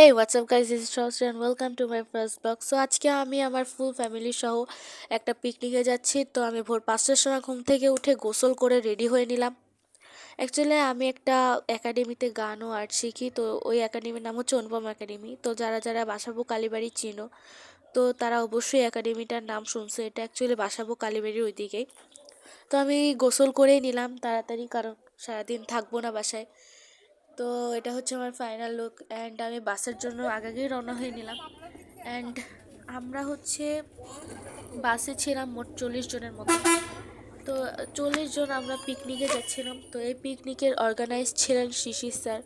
Hey what's up guys is Sahasra and welcome to my first blog so আজকে আমি আমার full family সহ একটা পিকনিকে যাচ্ছি। তো আমি ভোর পাঁচটার সময় ঘুম থেকে উঠে গোসল করে রেডি হয়ে নিলাম। অ্যাকচুয়ালি আমি একটা একাডেমিতে গান ও আর্ট শিখি। তো ওই একাডেমির নাম হচ্ছে অনুপম একাডেমি তো যারা যারা বাসাবো কালীবাড়ি চিনো, তো তারা অবশ্যই একাডেমিটার নাম শুনছে। এটা অ্যাকচুয়ালি বাসাবো কালীবাড়ির ওই দিকেই তো আমি গোসল করেই নিলাম তাড়াতাড়ি, কারণ সারাদিন থাকব না বাসায়। তো এটা হচ্ছে আমার ফাইনাল লুক অ্যান্ড আমি বাসের জন্য আগাগেই রওনা হয়ে নিলাম। অ্যান্ড আমরা হচ্ছে বাসে ছিলাম মোট চল্লিশ জনের মতো তো চল্লিশ জন আমরা পিকনিকে যাচ্ছিলাম। তো এই পিকনিকের অর্গানাইজ ছিলেন শিশির স্যার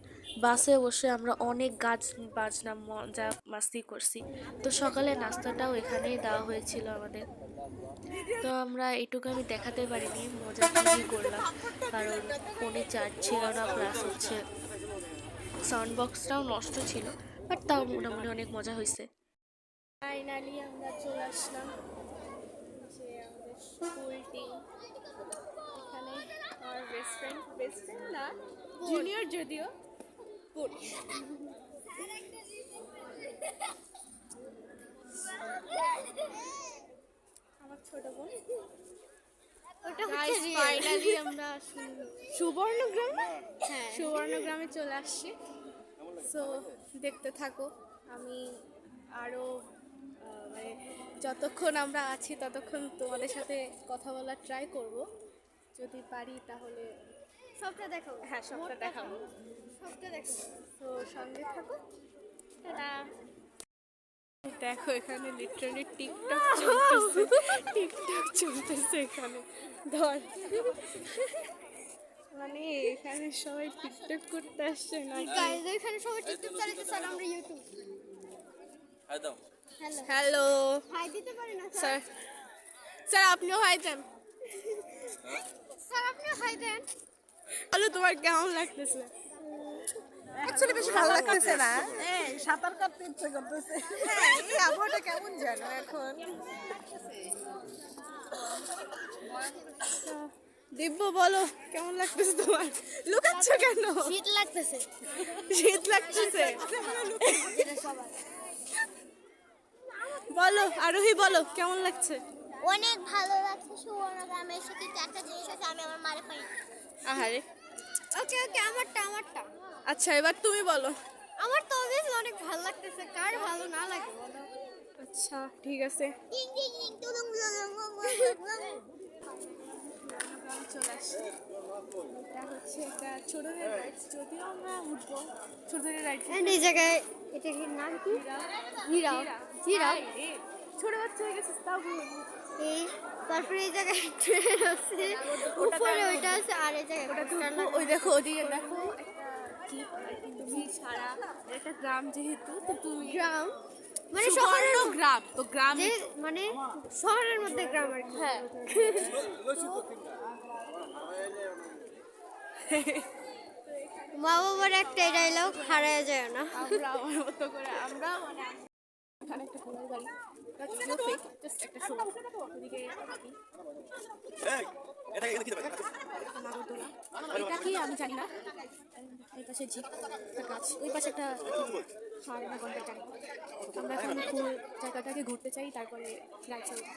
বাসে বসে আমরা অনেক গাছ বাজনা, মজা, মাস্তি করছি। তো সকালে নাস্তাটাও এখানেই দেওয়া হয়েছিল আমাদের। তো আমরা এটুকু আমি দেখাতে পারিনি, মজা করলাম। কারণ ফোনে চার্জ ছিল না প্লাস হচ্ছে সাউন্ড বক্সটাও নষ্ট ছিল বাট তাও মোটামুটি অনেক মজা হয়েছে। ফাইনালি আমরা চলে আসলাম এখানে জুনিয়র যদিও। আমার ছোট বোন। ফাইনালি আমরা সুবর্ণগ্রামে? হ্যাঁ সুবর্ণগ্রামে চলে আসছি। সো দেখতে থাকো আমি আরও মানে যতক্ষণ আমরা আছি ততক্ষণ তোমাদের সাথে কথা বলার ট্রাই করব। যদি পারি তাহলে সবটা দেখো হ্যাঁ সবটা দেখাবো। সবটা দেখো তো সঙ্গে থাকো। টাটা। দেখো এখানে লিটারালি টিকটক চলতেছে টিকটক চলতেছে এখানে। ধর। মানে এখানে সবাই টিকটক করতে আসছে না এখানে সবাই টিকটক চালাতেছে আর আমরা ইউটিউব হ্যালো হ্যালো হাই দিতে পারে না স্যার? স্যার আপনিও হাই দেন। স্যার আপনিও হাই দেন। বলো তোমার কেমন লাগতেছে? অ্যাকচুয়ালি বেশি ভালো লাগতেছে না। সাঁতার কাটতে ইচ্ছে করতেছে। হ্যাঁ এই আবহাওয়াটা কেমন যেন এখন। দিব্য বলো কেমন লাগতেছে তোমার? লুকাচ্ছ কেন? শীত লাগতেছে। শীত লাগতেছে? বলো আরোহী বলো কেমন লাগছে? অনেক ভালো লাগছে সুবর্ণগ্রামে এসে কিন্তু একটা জিনিস আছে আমি আমার মারে পাই আহারে। ওকে ওকে আমারটা আমারটা। আচ্ছা এবার তুমি বলো আমার তো অবভিয়াসলি অনেক ভালো লাগতেছে কার ভালো না লাগে বলো। আচ্ছা ঠিক আছে। চলে এটা হচ্ছে একটা ছোটদের রাইডস যদিও আমরা উঠবো। ছোটদের রাইড এই জায়গায় এটা কি নাম কি? হীরা। হীরা। ছোট বাচ্চা হয়ে গেছে তাও এই তারপরে এই জায়গায় ট্রেন আছে। উপরে ওইটা আছে আর এই জায়গায় ওই দেখো ওদিকে দেখো। কি তুমি ছাড়া একটা গ্রাম যেহেতু তো তুমি গ্রাম? মানে শহরের গ্রাম। তো গ্রাম মানে শহরের মধ্যে গ্রাম আর কি। হ্যাঁ। মা বাবার একটা ডায়লগ হারায় যায় না। আমরা আমার মতো করে আমরা মানে এখানে একটা ঘোড়ার গাড়ি একটা এটা কি আমি জানি না। এই পাশে একটা গাছ ওই পাশে একটা হাড় না জানি। আমরা এখন ফুল জায়গাটাকে ঘুরতে চাই তারপরে রাইড চালাবো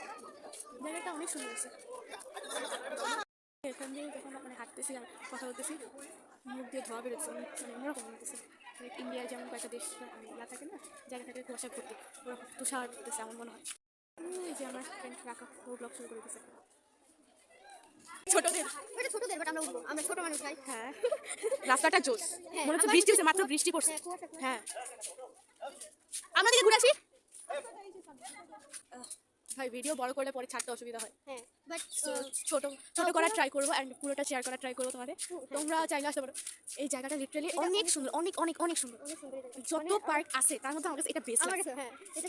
জায়গাটা অনেক সুন্দর আছে এখান দিয়ে যখন মানে হাঁটতেছি আর কথা বলতেছি মুখ দিয়ে ধোয়া বেরোচ্ছে অনেক মানে অন্যরকম লাগতেছে। ইন্ডিয়ার যেমন কয়েকটা দেশ মানে ইয়া থাকে না জায়গাটাকে কুয়াশা ভর্তি ওরকম তুষার পড়তেছে এমন মনে হয়। এই যে আমার ফ্রেন্ড রাখা ব্লগ শুরু করে দিয়েছে ছোটদের। ওটা ছোটদের বাট আমরা আমরা ছোট মানুষ ভাই হ্যাঁ। রাস্তাটা জোস হ্যাঁ, মনে হচ্ছে বৃষ্টি হচ্ছে মাত্র বৃষ্টি পড়ছে। হ্যাঁ। হ্যাঁ। আমরা দিকে ঘুরে আসি? ভাই ভিডিও বড় করলে পরে ছাড়তে অসুবিধা হয়। হ্যাঁ বাট ছোট ছোট করার ট্রাই করব অ্যান্ড পুরোটা শেয়ার করার ট্রাই করব তোমাদের। তোমরা চাইলে আসতে পারো। এই জায়গাটা লিটারালি অনেক সুন্দর অনেক অনেক অনেক সুন্দর। যত পার্ক আছে তার মধ্যে আমার কাছে এটা বেস্ট আমার হ্যাঁ এটা।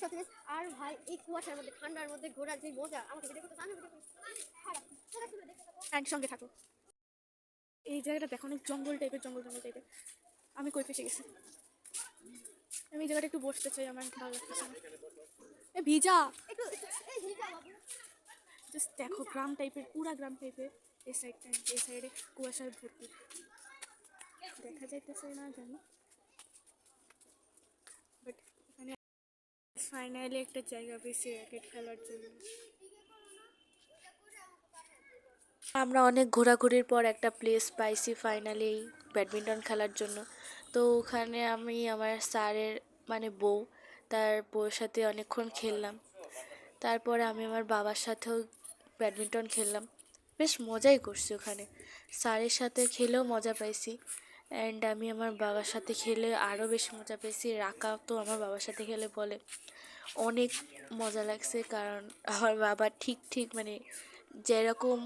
আর ভাই এই কুয়াশার মধ্যে ঠান্ডার মধ্যে ঘোরার যে মজা আমাকে ভিডিও করতে আমি ভিডিও খারাপ দেখতে থাকো। অ্যান্ড সঙ্গে থাকো এই জায়গাটা দেখো অনেক জঙ্গল টাইপের জঙ্গল জঙ্গল টাইপের আমি কই ফেসে গেছি। আমি এই জায়গাটা একটু বসতে চাই আমার ভালো লাগতেছে এ ভিজা। জাস্ট দেখো গ্রাম টাইপের পুরা গ্রাম টাইপের এই সাইডটা এই সাইডে কুয়াশার ভর্তি। দেখা যাইতেছে না জানি ফাইনালি একটা জায়গা পেয়েছি র্যাকেট খেলার জন্য। আমরা অনেক ঘোরাঘুরির পর একটা প্লেস পাইছি ফাইনালি ব্যাডমিন্টন খেলার জন্য। তো ওখানে আমি আমার স্যারের মানে বউ, তার বউয়ের সাথে অনেকক্ষণ খেললাম। তারপরে আমি আমার বাবার সাথেও ব্যাডমিন্টন খেললাম। বেশ মজাই করছি ওখানে। স্যারের সাথে খেলেও মজা পাইছি। অ্যান্ড আমি আমার বাবার সাথে খেলে আরও বেশি মজা পেয়েছি। রাকা তো আমার বাবার সাথে খেলে বলে। অনেক মজা লাগছে কারণ আমার বাবা ঠিক ঠিক মানে যেরকম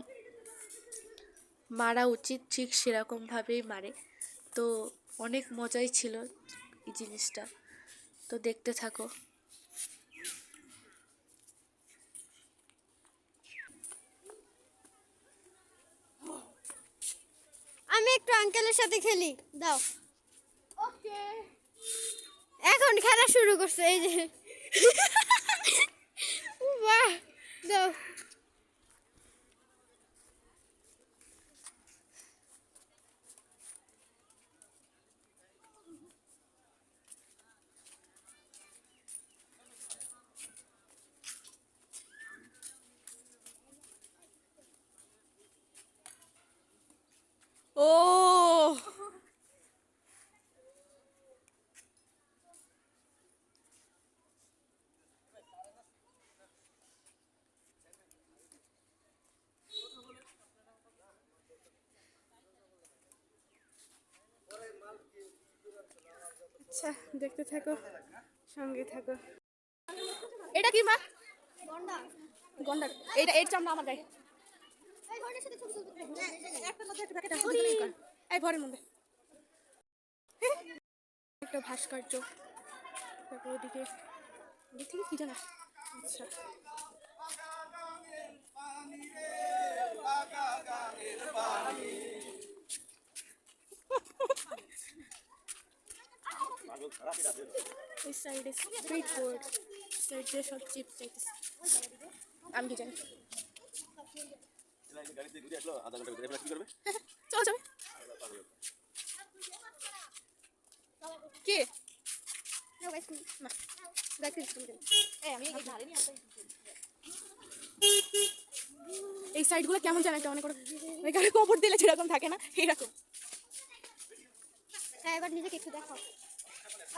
মারা উচিত ঠিক সেরকমভাবেই মারে। তো অনেক মজাই ছিল এই জিনিসটা। তো দেখতে থাকো। আমি একটু আঙ্কেলের সাথে খেলি। দাও। ওকে। এখন খেলা শুরু করছে এই যে। বাহ দাও ও আচ্ছা দেখতে থাকো সঙ্গে থাকো। এটা কি মা? গন্ডা গন্ডার। এটা এর চামড়া আমার গায়ে। এই ঘরের মধ্যে। একটা ভাস্কর্য। তারপর ওদিকে ওদিক থেকে কি জানা? আচ্ছা। এই সাইডে স্ট্রিট বোর্ড সাইড সব চিপ চাইতেছে আমি কি জানি চলো যাবে কে? না এই সাইডগুলো কেমন জানো একটা করো এখানে কবর দিলে যেরকম থাকে না এরকম। হ্যাঁ এবার নিজেকে একটু দেখাও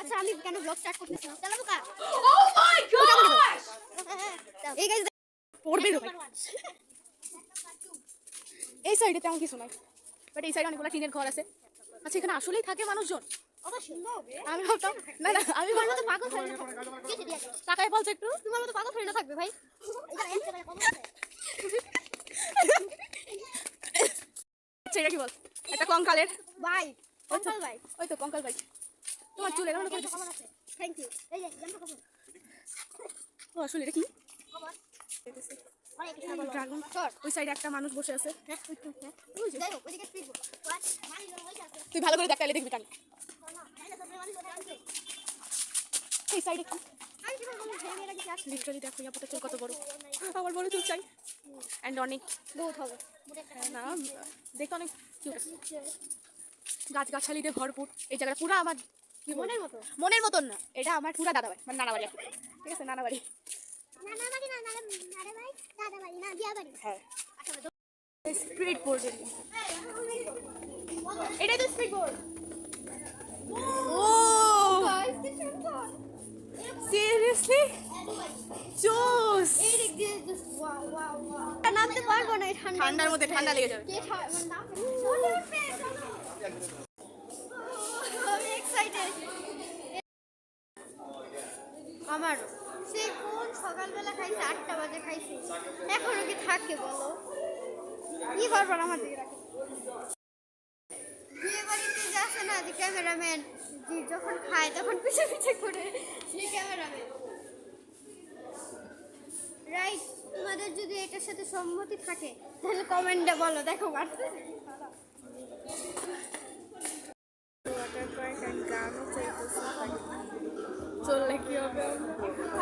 আচ্ছা আমি কেন ব্লগ স্টার্ট করতেছি চালাবো কা এই গাইস পড়বে এই সাইডে তেমন কিছু নাই। বাট এই সাইডে অনেকগুলো টিনের ঘর আছে। আচ্ছা এখানে আসলেই থাকে মানুষজন। আমি ভাবতাম না না আমি তোমার ভাবতাম পাগল হয়ে না টাকায় বলছো একটু? পাগল হয়ে না থাকবে ভাই? আচ্ছা এটা কি বল? একটা কঙ্কালের। ভাই কঙ্কাল ভাই। ওই তো কঙ্কাল ভাই। তোমার চুল এরকম করে। থ্যাংক ইউ এই যে জানতো কখন ও আসলে এটা কি ড্রাগন ওই সাইডে একটা মানুষ বসে আছে হ্যাঁ মানি তুই ভালো করে দেখালে দেখবি মানি এই সাইডে লিটারালি দেখো ইয়াপুরটা চুল কত বড় আমার বড় চুল চাই অ্যান্ড অনেক বহুত হবে না দেখতে অনেক কিউট গাছ গাছালিতে ভরপুর এই জায়গাটা পুরো আমার? মনের মতো মনের মতন না এটা আমার পুরা দাদা বাড়ি মানে নানা বাড়ি ঠিক আছে নানা বাড়ি হ্যাঁ। বোর্ড এটাই তো বোর্ড ও! সুন্দর। সিরিয়াসলি জোস নামতে পারব না ঠান্ডার মধ্যে ঠান্ডা লেগে যাবে। আমার সে কোন সকালবেলা খাইছে? আটটা বাজে খাইছে। এখনও কি থাকে বলো? কি করবার আমার দিকে রাখে? বাড়িতে না যে ক্যামেরাম্যান। যে যখন খায় তখন পিছে পিছে করে সেই ক্যামেরাম্যান। রাইট, তোমাদের যদি এটার সাথে সম্মতি থাকে, তাহলে কমেন্টে বলো, দেখো বাড়তেছে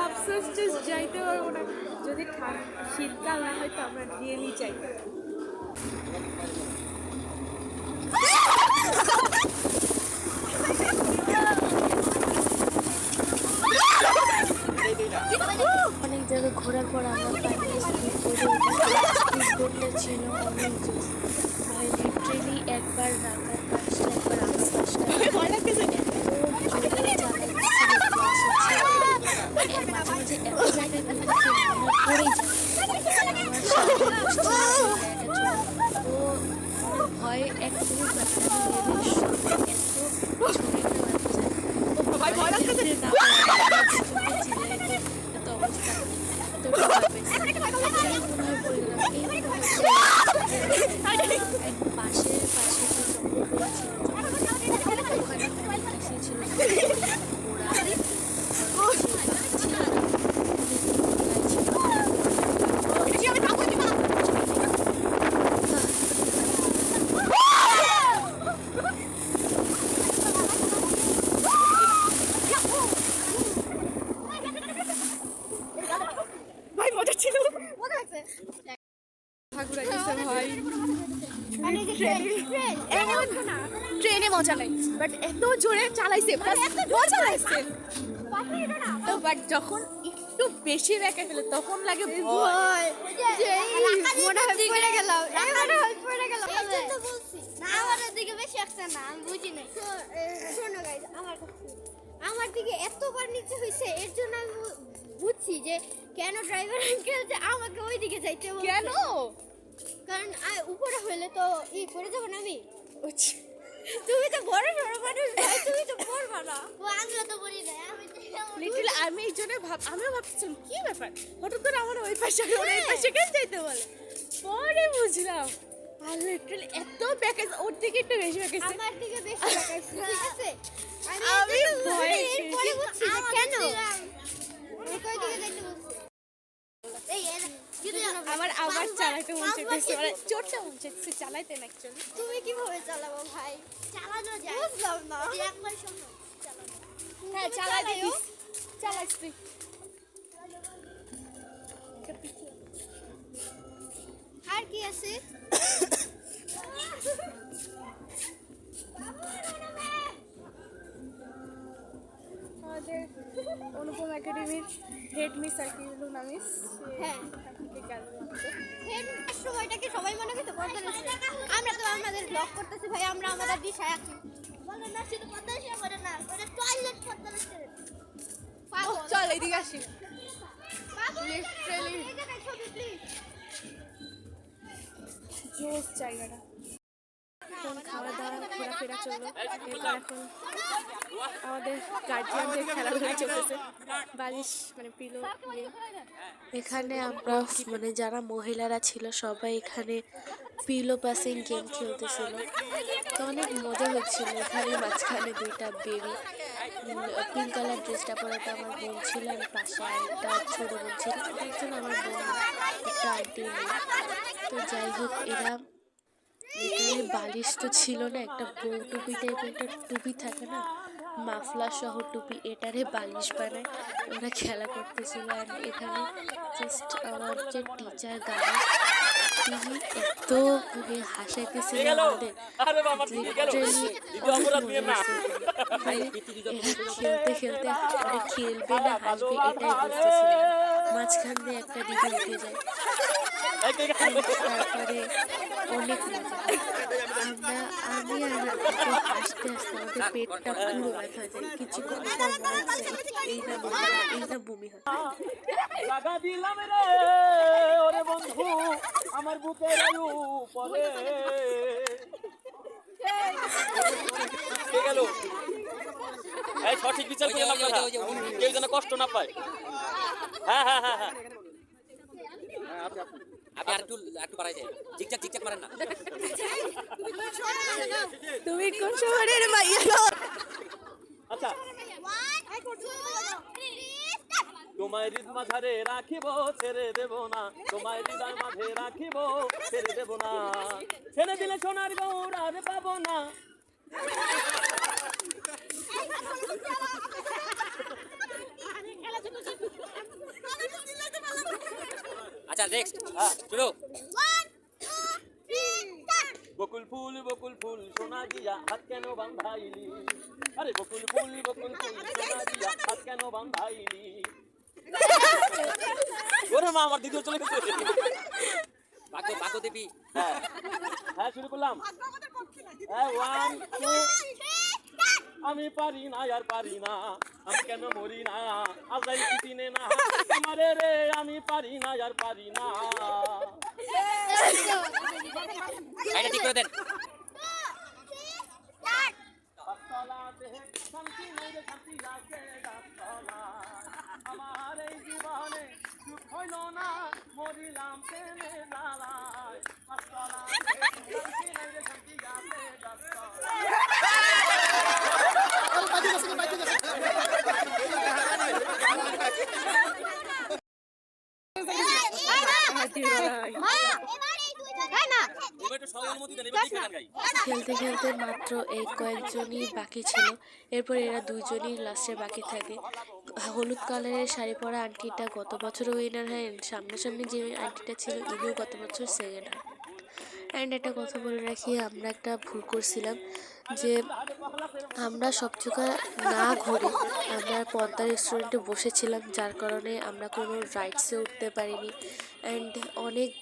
আফসোস জাস্ট যাইতে পারব না যদি শীতকাল না হয় তো আমরা রিয়েলি চাই ঘোরার পর আমরা ছিল অনেক ভাই একবার রাখার পাশটা একবার আমার পাশটা এত জোরে চালাচ্ছিল প্লাস হচ্ছে এর মাঝে মাঝে এত জায়গায় ঘুরতেছে আমার পড়েই যায় আমার সামনে বসছিল একটা ছোট ও ওর ভয় একদমই পাচ্ছে না লেভেল এত জোরে একটা বাচ্চা ও ভয় লাগতেছে না চিল্লাইতে এত অবস্থা এতটা ভয় পেয়েছে এই মনে হয় পড়ে গেলাম এই মনে হয় এক পাশে পাশে যে জঙ্গলগুলো ছিল জঙ্গল ওখানে অনেক কিছুই ছিল ওরা ভাই মজা ছিল মজা লাগছে ঠাকুর আইছে ভাই মানে যে ট্রেন এমন ট্রেনে মজা নাই বাট এত জোরে চালাইছে প্লাস মজা লাগছে তো বাট যখন একটু বেশি ব্যাকে ফেলে তখন লাগে ভয়। মনে হয় পড়ে গেলাম। মনে হয় পড়ে গেলাম। না আমাদের দিকে বেশি আসছে না আমি বুঝি নাই। শোনো গাইজ আমার আমার দিকে এতবার নিচে হয়েছে এর জন্য আমি বুঝছি যে কেন ড্রাইভার আঙ্কেল যে আমাকে ওই দিকে যাইতে কেন? কারণ উপরে হইলে তো ই পড়ে যাব না আমি? তুমি তো বড় বড় মানুষ ভাই তুমি তো পড়বা না। ও আমিও তো পড়ি না আমি লিটল আমি এই জন্য ভাব আমিও ভাবছিলাম কি ব্যাপার? হঠাৎ করে আমার ওই পাশে ওর এই পাশে কেন যাইতে বলে? পরে বুঝলাম। আর লিটরালি এত প্যাকেজ ওর থেকে একটু বেশি প্যাকেজ আমার দিকে বেশি লাগাইছে ঠিক আছে? আমি ভয়ে কেন? আমি কই দিকে যাইতে বলছি? আমার আবার চালাতে মন চাইতেছে মানে চোরটা মন চাইতেছে চালাইতে না অ্যাকচুয়ালি তুমি কীভাবে চালাবো ভাই? চালানো যায়। বুঝলাম না। একবার শোনো চালানো হ্যাঁ চালাই। দিস। চালাইস তুই। আর কি আছে? আমাদের অনুপম একাডেমির হেড মিস আর কি লুনা মিস হ্যাঁ। হেড সময়টাকে সবাই মনে করতে পদ্মা আমরা তো আমাদের ব্লগ করতেছি ভাই আমরা আমাদের দিশায় আছি। বলে না শুধু পদ্মা বলে না ওটা টয়লেট পদ্মা চল এইদিকে আসি। জোস জায়গাটা। এখন খাওয়া দাওয়া ঘোরাফেরা চলল এবার এখন আমাদের গার্জিয়ানদের খেলাধুলা চলতেছে। বালিশ মানে পিলো এখানে আমরা মানে যারা মহিলারা ছিল সবাই এখানে পিলো পাসিং গেম খেলতেছিল। তো অনেক মজা হচ্ছিল। এখানে মাঝখানে দুইটা বেবি পিঙ্ক কালার ড্রেসটা পরাটা আমার বোন ছিল আর পাশে আরেকটা ছোট বোন ছিল। একজন আমার বোন একটা আন্টি। তো যাই হোক এরা এখানে বালিশ তো ছিল না একটা বউ টুপি টাইপের একটা টুপি থাকে না মাফলা সহ টুপি এটারে বালিশ বানায় ওরা খেলা করতেছিল। আর এখানে জাস্ট আমার যে টিচার গান তিনি এত মানে হাসাইতেছিল আমাদের লিটারেলি মানে খেলতে খেলতে মানে খেলবে না হাসবে এটাই বুঝতেছিল। মাঝখান দিয়ে একটা দিদি উঠে যায়। তারপরে অনেক আমরা আমি আর আপু হাসতে হাসতে আমাদের পেটটা পুরো ব্যথা যায় কিছুক্ষণ পর মনে হচ্ছে এই না বমি হয়, বমি হয় লাগা দিলাম রে ওরে বন্ধু আমার বুকের আয়ু পরে কে গেল? এই সঠিক বিচার করে কেউ যেন কষ্ট না পায়। হ্যাঁ হ্যাঁ হ্যাঁ হ্যাঁ। আপনি আর একটু একটু বাড়াই যায় ঠিকঠাক ঠিকঠাক মারেন না। তুমি কোন শহরের মাইয়া আচ্ছা। তোমায় হৃদ মাঝারে রাখিব ছেড়ে দেব না। তোমায় হৃদয় মাঝে রাখিব ছেড়ে দেব না। ছেড়ে দিলে সোনার গৌর আর পাবো না। আচ্ছা নেক্সট শুরু বকুল ফুল বকুল ফুল সোনা দিয়া হাত কেন বান্ধাইলি? আরে বকুল ফুল বকুল ফুল সোনা দিয়া হাত কেন বান্ধাইলি? ওরে মা আমার দ্বিতীয় চলে গেছে। বাক্য বাক্য দেবী। হ্যাঁ। হ্যাঁ শুরু করলাম। হ্যাঁ ওয়ান টু আমি পারি না আর পারি না। আমি কেন মরি না? আজাই চিনে না? আমারে রে আমি পারি না আর পারি না। গাড়িটা ঠিক করে দেন। আমার এই জীবনে সুখ হইল না মরিলাম প্রেমে পাঁচতলা দেহে শান্তি নাই রে শান্তি আছে গাছতলায়। এবার একটু সবাই অনুমতি দেন এবার দেখে গান গাই খেলতে খেলতে মাত্র এই কয়েকজনই বাকি ছিল। এরপর এরা দুইজনই লাস্টে বাকি থাকে। হলুদ কালারের শাড়ি পরা আন্টিটা গত বছরও উইনার হয় সামনাসামনি যে আন্টিটা ছিল ইনিও গত বছর সেকেন্ড হয়। অ্যান্ড একটা কথা বলে রাখি আমরা একটা ভুল করছিলাম যে আমরা সব জায়গা না ঘুরে আমরা পদ্মা রেস্টুরেন্টে বসেছিলাম যার কারণে আমরা কোনো রাইডসে উঠতে পারিনি। অ্যান্ড অনেক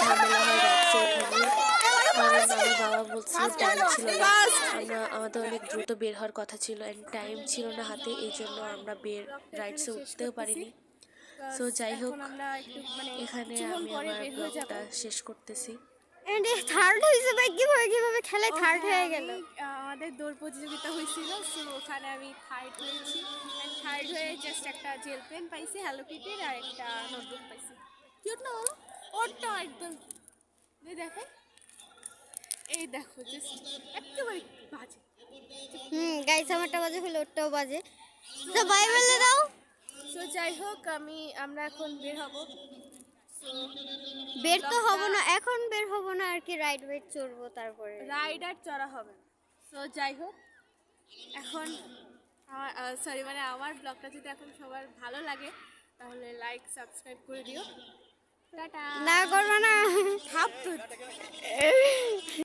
ঝামেলা হয় রাইডসে কারণ আমার বাবা বলছিল টাইম ছিল না আমরা আমাদের অনেক দ্রুত বের হওয়ার কথা ছিল অ্যান্ড টাইম ছিল না হাতে এই জন্য আমরা বের রাইডসে উঠতেও পারিনি সো যাই হোক এখন আমি আমার ব্লগটা শেষ করতেছি এন্ড থার্ড হয়েছে ভাই কীভাবে কীভাবে খেলায় থার্ড হয়ে গেল আমাদের দৌড় প্রতিযোগিতা হয়েছিল সো ওখানে আমি থার্ড হয়েছি থার্ড হয়ে জাস্ট একটা জেল পেন পাইছি হ্যালো কিটির আর একটা নোটবুক পাইছি কিউট না ওরটা একদম এই দেখো এই দেখো জাস্ট একেবারে বাজে। হুম গাইস আমারটা বাজে হলো ওরটাও বাজে। তো বাই বলে দাও। সো যাই হোক আমি আমরা এখন বের হব। বের তো হব না এখন বের হব না আর কি রাইড ওয়েট চড়বো তারপরে। রাইডার চড়া হবে সো যাই হোক এখন আমার সরি মানে আমার ব্লগটা যদি এখন সবার ভালো লাগে তাহলে লাইক সাবস্ক্রাইব করে দিও। টাটা। না করব না।